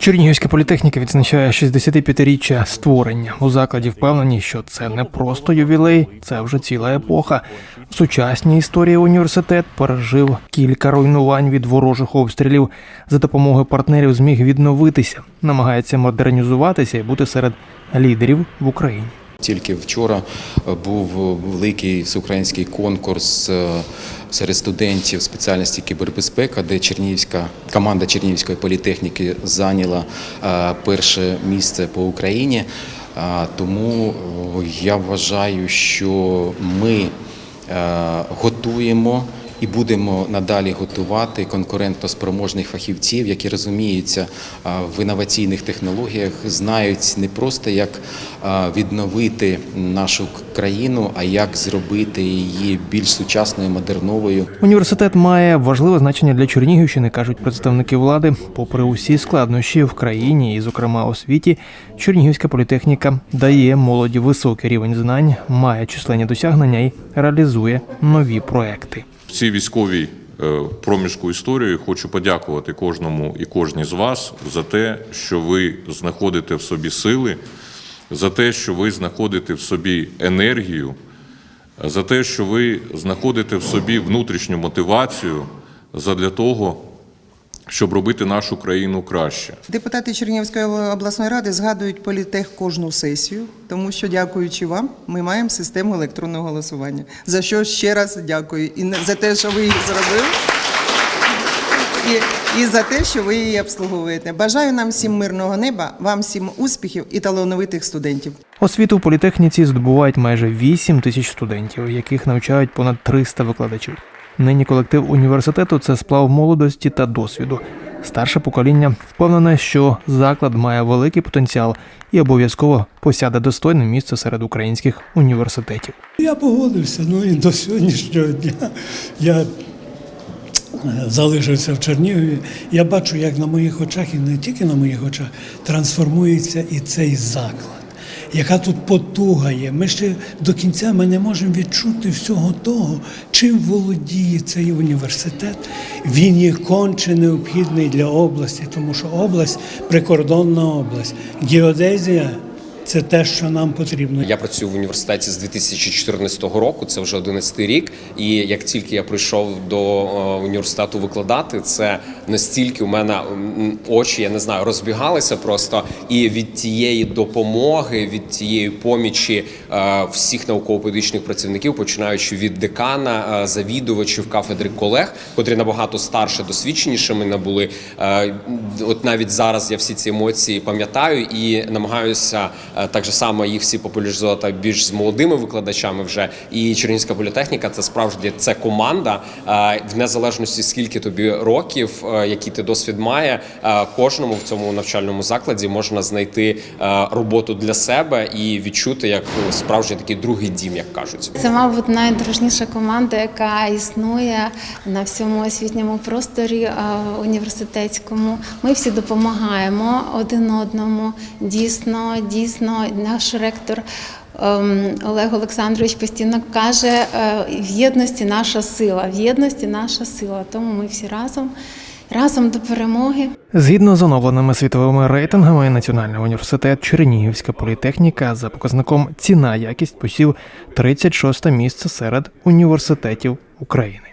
Чернігівська політехніка відзначає 65-річчя створення. У закладі впевнені, що це не просто ювілей, це вже ціла епоха. В сучасній історії університет пережив кілька руйнувань від ворожих обстрілів. За допомогою партнерів зміг відновитися, намагається модернізуватися і бути серед лідерів в Україні. Тільки вчора е, був великий всеукраїнський конкурс е, серед студентів спеціальності кібербезпека, де Чернігівська команда Чернігівської політехніки зайняла е, перше місце по Україні. Тому я вважаю, що ми готуємо і будемо надалі готувати конкурентоспроможних фахівців, які розуміються в інноваційних технологіях, знають не просто як відновити нашу країну, а як зробити її більш сучасною, модерновою. Університет має важливе значення для Чернігівщини, кажуть представники влади. Попри усі складнощі в країні, і, зокрема, у світі, Чернігівська політехніка дає молоді високий рівень знань, має численні досягнення і реалізує нові проекти. В цій військовій е, проміжку історії хочу подякувати кожному і кожній з вас за те, що ви знаходите в собі сили, за те, що ви знаходите в собі енергію, за те, що ви знаходите в собі внутрішню мотивацію задля того, щоб робити нашу країну краще. Депутати Чернігівської обласної ради згадують політех кожну сесію, тому що, дякуючи вам, ми маємо систему електронного голосування. За що ще раз дякую і за те, що ви її зробили, і, і за те, що ви її обслуговуєте. Бажаю нам всім мирного неба, вам всім успіхів і талановитих студентів. Освіту в політехніці здобувають майже 8 тисяч студентів, яких навчають понад 300 викладачів. Нині колектив університету це сплав молодості та досвіду. Старше покоління впевнене, що заклад має великий потенціал і обов'язково посяде достойне місце серед українських університетів. Я погодився. Ну і до сьогоднішнього дня я е, залишився в Чернігові. Я бачу, як на моїх очах, і не тільки на моїх очах, трансформується і цей заклад. Яка тут потуга є. Ми ще до кінця ми не можемо відчути всього того, чим володіє цей університет. Він є конче необхідний для області, тому що область прикордонна область. Геодезія це те, що нам потрібно. Я працюю в університеті з 2014 року, це вже 11 рік. І як тільки я прийшов до е, університету викладати, це настільки у мене очі, я не знаю, розбігалися просто. І від тієї допомоги, від тієї помічі е, всіх науково-педагогічних працівників, починаючи від декана, е, завідувачів кафедри колег, котрі набагато старше, досвідченіше мене були. Е, От навіть зараз я всі ці емоції пам'ятаю і намагаюся так же само їх всі популяризувати більш з молодими викладачами вже. І Чернігівська політехніка це справді це команда. В незалежності скільки тобі років, який ти досвід має, е, кожному в цьому навчальному закладі можна знайти е, роботу для себе і відчути як справжній такий другий дім, як кажуть. Це, мабуть, найдружніша команда, яка існує на всьому освітньому просторі е, університетському. Ми всі допомагаємо один одному. Дійсно, дійсно, наш ректор. ем, Олег Олександрович постійно каже: в єдності наша сила, в єдності наша сила. Тому ми всі разом, разом до перемоги. Згідно з оновленими світовими рейтингами, Національний університет Чернігівська політехніка за показником ціна якість посів 36 місце серед університетів України.